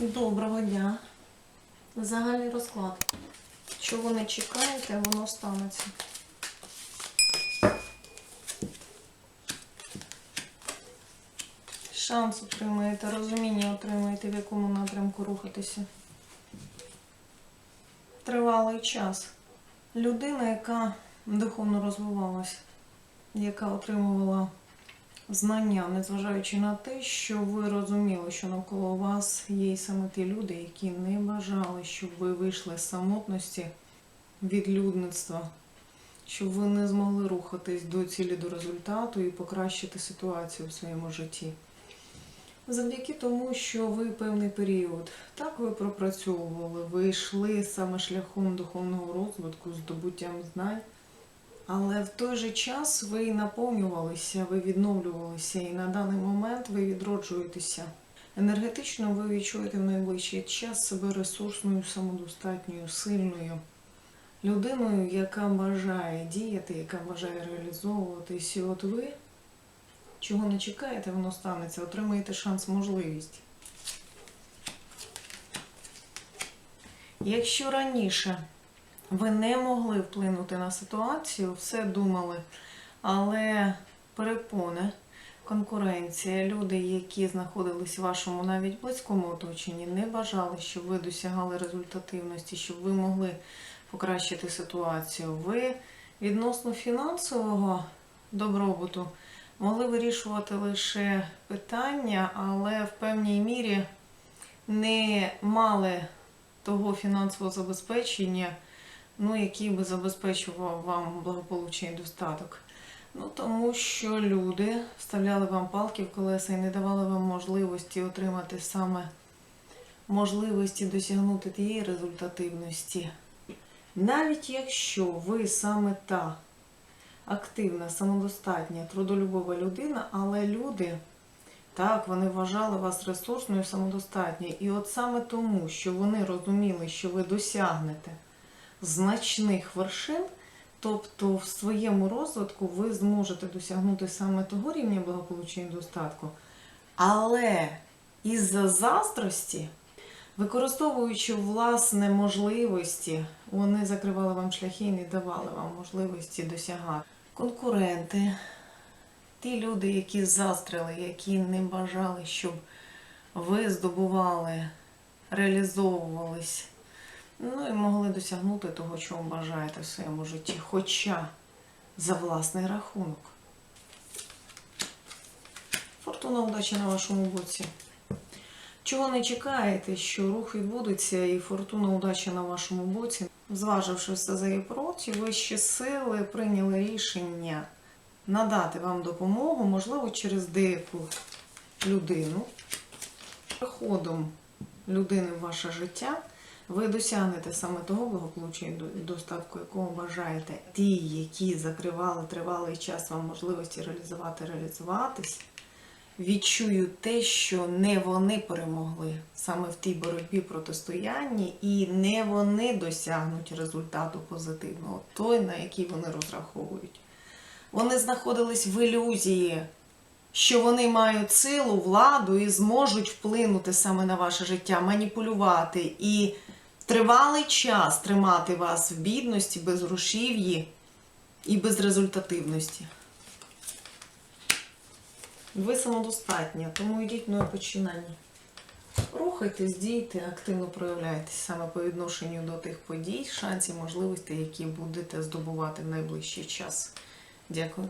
Доброго дня. Загальний розклад. Чого не чекаєте, воно станеться. Шанс отримаєте, розуміння отримаєте, в якому напрямку рухатися. Тривалий час. Людина, яка духовно розвивалась, яка отримувала знання, незважаючи на те, що ви розуміли, що навколо вас є і саме ті люди, які не бажали, щоб ви вийшли з самотності від людництва, щоб ви не змогли рухатись до цілі, до результату і покращити ситуацію в своєму житті. Завдяки тому, що ви певний період так ви пропрацьовували, ви йшли саме шляхом духовного розвитку, здобуттям знань. Але в той же час ви наповнювалися, ви відновлювалися, і на даний момент ви відроджуєтеся. Енергетично ви відчуєте в найближчий час себе ресурсною, самодостатньою, сильною людиною, яка бажає діяти, яка бажає реалізовуватись. І от ви, чого не чекаєте, воно станеться, отримаєте шанс, можливість. Якщо раніше ви не могли вплинути на ситуацію, все думали, але перепони, конкуренція, люди, які знаходились в вашому навіть близькому оточенні, не бажали, щоб ви досягали результативності, щоб ви могли покращити ситуацію. Ви відносно фінансового добробуту могли вирішувати лише питання, але в певній мірі не мали того фінансового забезпечення ну, який би забезпечував вам благополуччя і достаток. Ну, тому що люди вставляли вам палки в колеса і не давали вам можливості отримати саме можливості досягнути тієї результативності. Навіть якщо ви саме та активна, самодостатня, трудолюбова людина, але люди, так, вони вважали вас ресурсною, самодостатньою. І от саме тому, що вони розуміли, що ви досягнете значних вершин, тобто в своєму розвитку ви зможете досягнути саме того рівня благополуччя і достатку. Але із-за заздрості, використовуючи власне можливості, вони закривали вам шляхи і не давали вам можливості досягати. Конкуренти, ті люди, які заздрили, які не бажали, щоб ви здобували, реалізовувались Ну і могли досягнути того, чого бажаєте в своєму житті, хоча за власний рахунок. Фортуна удачі на вашому боці. Чого не чекаєте, що рух відбудеться і фортуна удачі на вашому боці, зваживши все за і проти, вищі сили прийняли рішення надати вам допомогу, можливо, через деяку людину, приходом людини в ваше життя ви досягнете саме того благополуччя і достатку, якого бажаєте. Ті, які закривали тривалий час вам можливості реалізувати, реалізуватись, відчують те, що не вони перемогли саме в тій боротьбі протистоянні, і не вони досягнуть результату позитивного, той, на який вони розраховують. Вони знаходились в ілюзії, що вони мають силу, владу і зможуть вплинути саме на ваше життя, маніпулювати і тривалий час тримати вас в бідності, безгрошів'ї і безрезультативності. Ви самодостатня, тому йдіть на починання. Рухайтесь, дійте, активно проявляйтесь саме по відношенню до тих подій, шансів, можливостей, які будете здобувати в найближчий час. Дякую.